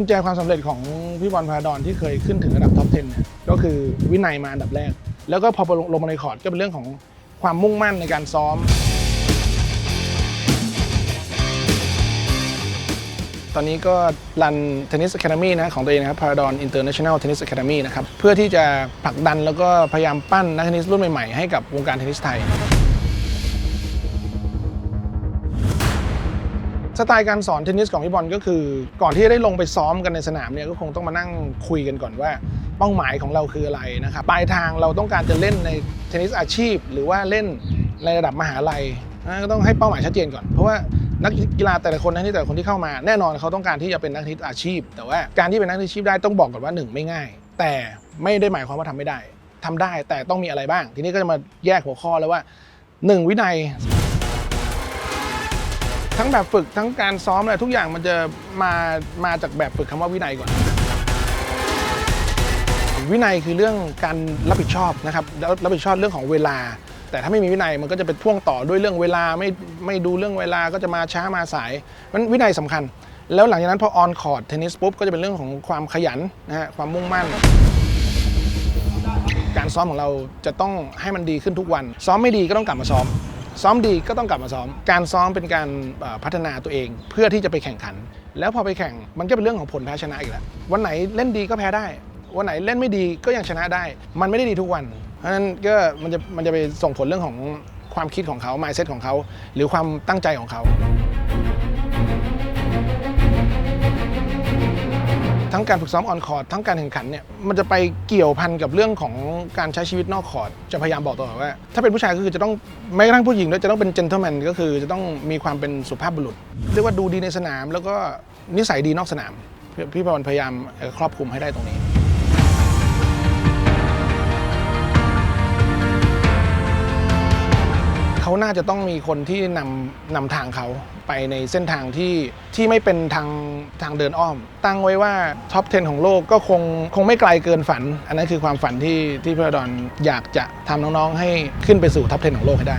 กุญแจความสำเร็จของพี่บอลพาราดอนที่เคยขึ้นถึงระดับท็อป 10 เนี่ย ก็คือวินัยมาอันดับแรก แล้วก็พอลงมาในคอร์ดก็เป็นเรื่องของความมุ่งมั่นในการซ้อม ตอนนี้ก็รันเทนนิส a ค a ด e นะของตัวเองนะครับ Paradon International Tennis Academy นะครับ เพื่อที่จะผลักดันแล้วก็พยายามปั้นนักเทนนิสรุ่นใหม่ๆ ให้กับวงการเทนนิสไทย สไตล์การสอนเทนนิสของพี่บอลก็คือ ก่อนที่จะได้ลงไปซ้อมกันในสนามเนี่ยก็คงต้องมานั่งคุยกันก่อนว่าเป้าหมายของเราคืออะไรนะครับปลายทางเราต้องการจะเล่นในเทนนิสอาชีพ หรือว่าเล่นในระดับมหาลัยก็ต้องให้เป้าหมายชัดเจนก่อน เพราะว่านักกีฬาแต่ละคนนักเทนนิสแต่ละคนที่เข้ามาแน่นอนเขาต้องการที่จะเป็นนักเทนนิสอาชีพ แต่ว่าการที่เป็นนักเทนนิสอาชีพได้ต้องบอกก่อนว่าหนึ่งไม่ง่าย แต่ไม่ได้หมายความว่าทำไม่ได้ทำได้แต่ต้องมีอะไรบ้าง ทีนี้ก็จะมาแยกหัวข้อแล้วว่าหนึ่งวินัย ทั้งแบบฝึกทั้งการซ้อมอะไรทุกอย่างมันจะมามาจากแบบฝึกคำว่าวินัยก่อน วินัยคือเรื่องการรับผิดชอบนะครับรับผิดชอบเรื่องของเวลา แต่ถ้าไม่มีวินัยมันก็จะเป็นพ่วงต่อด้วยเรื่องเวลาไม่ไม่ดูเรื่องเวลาก็จะมาช้ามาสายมันวินัยสำคัญ แล้วหลังจากนั้นพอออนคอร์ดเทนนิสปุ๊บก็จะเป็นเรื่องของความขยันนะฮะความมุ่งมั่นการซ้อมของเราจะต้องให้มันดีขึ้นทุกวัน ซ้อมไม่ดีก็ต้องกลับมาซ้อม ซ้อมดีก็ต้องกลับมาซ้อม การซ้อมเป็นการพัฒนาตัวเอง เพื่อที่จะไปแข่งขัน แล้วพอไปแข่งมันก็เป็นเรื่องของผลแพ้ชนะอีกแล้ววันไหนเล่นดีก็แพ้ได้ วันไหนเล่นไม่ดีก็ยังชนะได้ มันไม่ได้ดีทุกวัน เพราะฉะนั้นก็มันจะมันจะไปส่งผลเรื่องของความคิดของเขา mindset ของเขา หรือความตั้งใจของเขา ทั้งการฝึกซ้อมออนคอร์ดทั้งการแข่งขันเนี่ยมันจะไปเกี่ยวพันกับเรื่องของการใช้ชีวิตนอกคอร์ดจะพยายามบอกตัวเองว่า ถ้าเป็นผู้ชายก็คือจะต้องแม้กระทั่งผู้หญิงด้วยจะต้องเป็นเจนเท l แมนก็คือจะต้องมีความเป็นสุภาพบุรุษเรียกว่าดูดีในสนาม แล้วก็นิสัยดีนอกสนามพี่พรพยายามครอบคลุมให้ได้ตรงนี้ น่าจะต้องมีคนที่นำนำทางเขาไปในเส้นทางที่ที่ไม่เป็นทางทางเดินอ้อม ตั้งไว้ว่าท็อป 10 ของโลกก็คงคงไม่ไกลเกินฝัน อันนั้นคือความฝันที่ที่พระดอนอยากจะทำน้องๆให้ขึ้นไปสู่ท็อป 10 ของโลกให้ได้